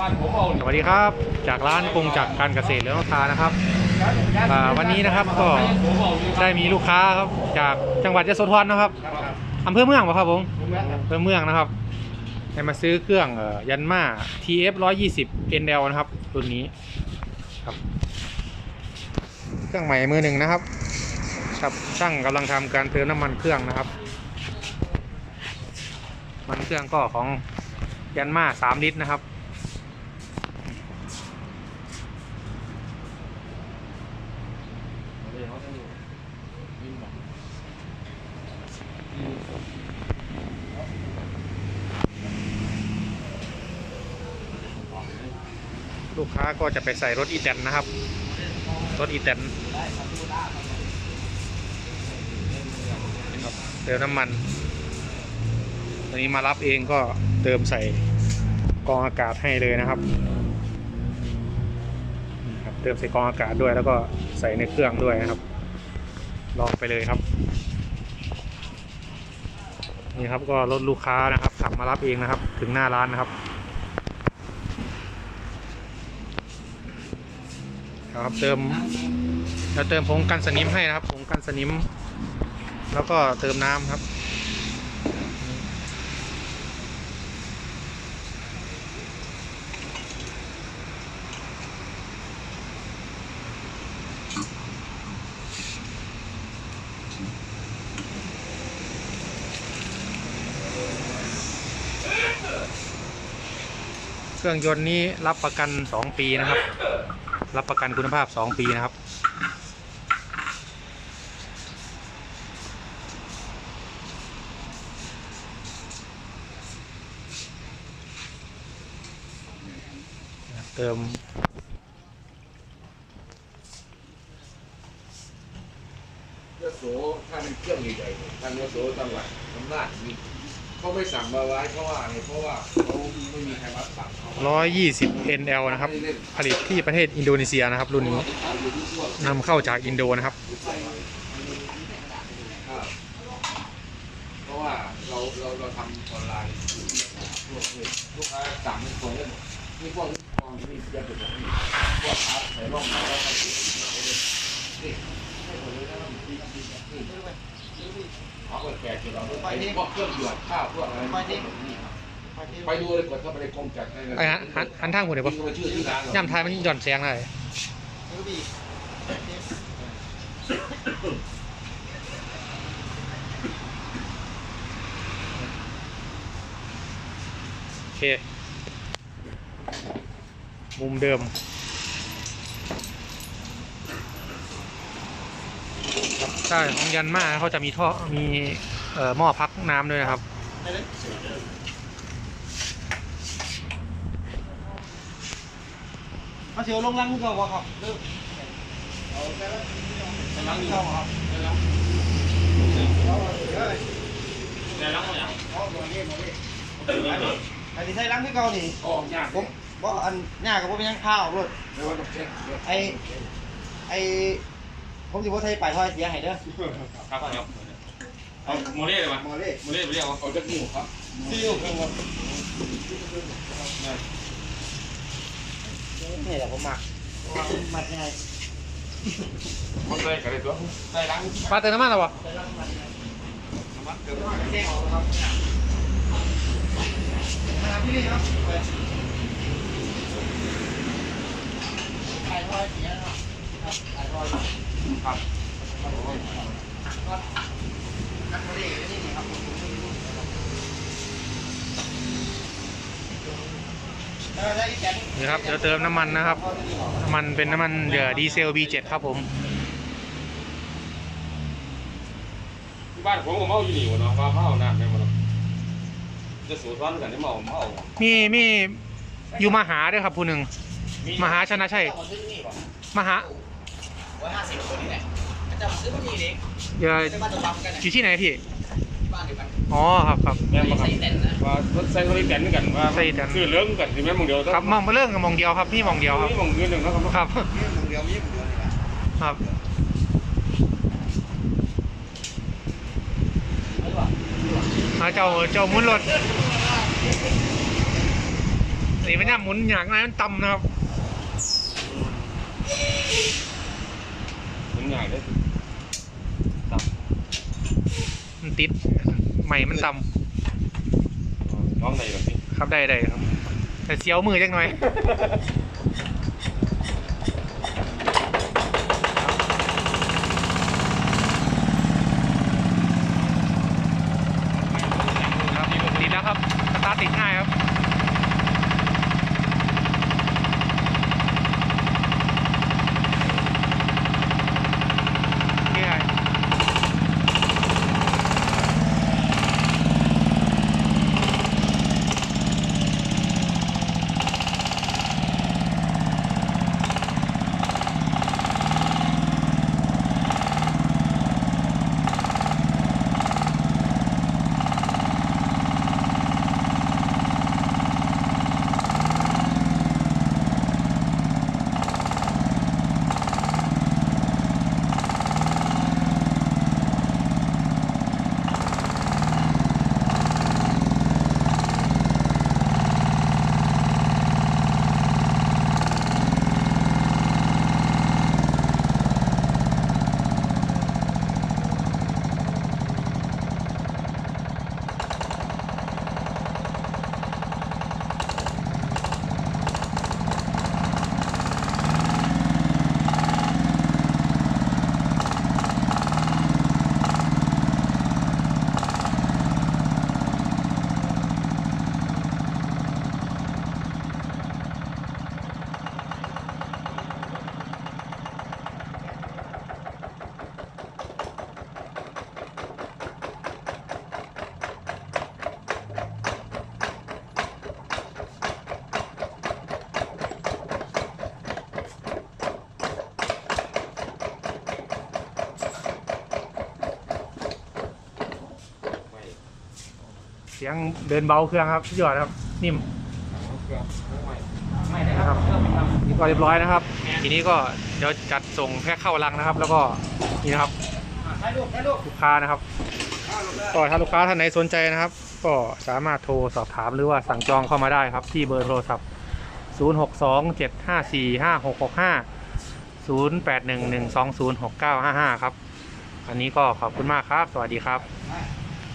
สวัสดีครับ จากร้านปรุงจากการเกษตรเรืองทานะครับวันนี้นะครับก็ได้มีลูกค้าครับจากจังหวัดยโสธรนะครับอำเภอเมืองป่ะครับผมอำเภอเมืองนะครับได้มาซื้อเครื่องยันมา TF 120 NL นะครับรุ่นนี้ครับ เครื่องใหม่มือหนึ่งนะครับครับช่างกำลังทำการเติมน้ำมันเครื่องนะครับ มันเครื่องก็ของยันมา3ลิตรนะครับ ลูกค้าก็จะไปใส่รถอีแตนนะครับ รถอีแตนครับเติมน้ำมันตอนนี้มารับเองก็เติมใส่กองอากาศให้เลยนะครับครับ เติมใส่กองอากาศด้วยแล้วก็ใส่ในเครื่องด้วยนะครับ ลองไปเลยครับ นี่ครับก็รถลูกค้านะครับขับมารับเองนะครับ ถึงหน้าร้านนะครับ ครับเติมเราเติมผงกันสนิมให้นะครับผงกันสนิม แล้วก็เติมน้ำครับเครื่องยนต์นี้รับประกัน 2 ปีนะครับ รับประกันคุณภาพ 2 ปีนะครับ เติมยโสถ้าเป็นเครื่องใหญ่ๆทางยโสจังหวัดอำนาจมี เขาไม่สั่งมาไว้เพราะว่าอะไรเพราะว่าเขาไม่มีใครรับสั่งเขา120 NL นะครับ ผลิตที่ประเทศอินโดนีเซียนะครับ รุ่นนี้นำเข้าจากอินโดนะครับ เพราะว่าเราเราเราทำออนไลน์พวกนี้ลูกค้าสั่งเป็นส่งได้หมดนี่พวกนี้กองนี่เยอะไปหมดนี่พวกค้าใส่ร่องมาแล้วก็นี่ให้หมดเลยนะนี่นี่นี่ เขาเปิดแปดจุดเราไปพวกเครื่องหยวดข้าวพวกอะไรนี่ไปดูเลยกดเข้าไปในกรมจัดไอ้หันหันหันทางหัวเดี๋ยวปะมีชื่อชื่อร้านย่ำทายมันหย่อนแสงได้โอเค มุมเดิมครับ ใช่ของยันมาเขาจะมีท่อมีเอ่อหม้อพักน้ำด้วยนะครับมาเสียวลงรังก่อนครับเริ่มเอาแค่ละรังเข้าครับอันนี้ใช้รังที่เก่านี่ออกยากผมบอกอันหน้ากับผมยังข้าวรถไอ้ไอไอ ผมสิบ่ใช้ปลายท่อเสียให้เด้อครับครับเอาโมเล่เลยมั้ยหมอเล่โมเล่ไปเรียกว่าเอาจากนิ้วครับซิ่วครับนี่แหละผมมักมักง่ายมันเลยกันเลยตัวใส่ล้างปลาเติมน้ำมันเหรอวะน้ำมันเติมแจ้งออกครับมาพี่นี่ครับปลายท่อเสียครับปลายท่อ ครับนักเรียนนี่นี่ครับแล้วได้อีกแกนนี่ครับเดี๋ยวเติมน้ำมันนะครับ น้ำมันเป็นน้ำมันเดือดีเซล B7 ครับผมที่บ้านผมก็เมาอยู่นี่วะเนาะว่าเมาน้ำแม่มันจะสูตรร้อนกันที่เมาเมามีมีอยู่มหาด้วยครับผู้หนึ่งมหาชนะชัยต้องมาซื้อนี่ป่ะมหา ร้อยห้าสิบคนนี่แหละอาจารย์ซื้อมันนี่เองเอ่อจะมาตัวปั๊มกันอยู่ที่ไหนพี่บ้านเดียวกันอ๋อครับครับ แม่นบ่ครับใส่เต็นนะว่ารถใส่รถแตนกันว่าใส่แตนคือเรื่องกันที่แม่นมองเดียวครับมองมาเรื่องกับมองเดียวครับนี่มองเดียวครับ นี่มองเงินหนึ่งนะครับครับนี่มึงเดียวมีมึงเดียวนี่แหละครับ ไม่รู้อะอ่าเจ้าเจ้าหมุนรถไอนี่มันย่ำหมุนอย่างไรมันต่ำนะครับ มันง่ายเลยตับ มัน ติดใหม่มันต่น้องไหนแบบนี้ำครับได้ได้ครับ แต่เสียวมือจังหน่อย สียงเดินเบาเครื่องครับสุดยอดครับ นิ่มไม่ได้นะครับนี่ก็เรียบร้อยนะครับ ทีนี้ก็เดี๋ยวจัดส่งแค่เข้ารังนะครับ แล้วก็นี่นะครับลูกค้านะครับก็ถ้าลูกค้าท่านไหนสนใจนะครับ ก็สามารถโทรสอบถามหรือว่าสั่งจองเข้ามาได้ครับ ที่เบอร์โทรศัพท์ 0 6 2 7 5 4 5 6 6 5 0 8 1 1 2 0 6 9 5 5 ครับ อันนี้ก็ขอบคุณมากครับ สวัสดีครับ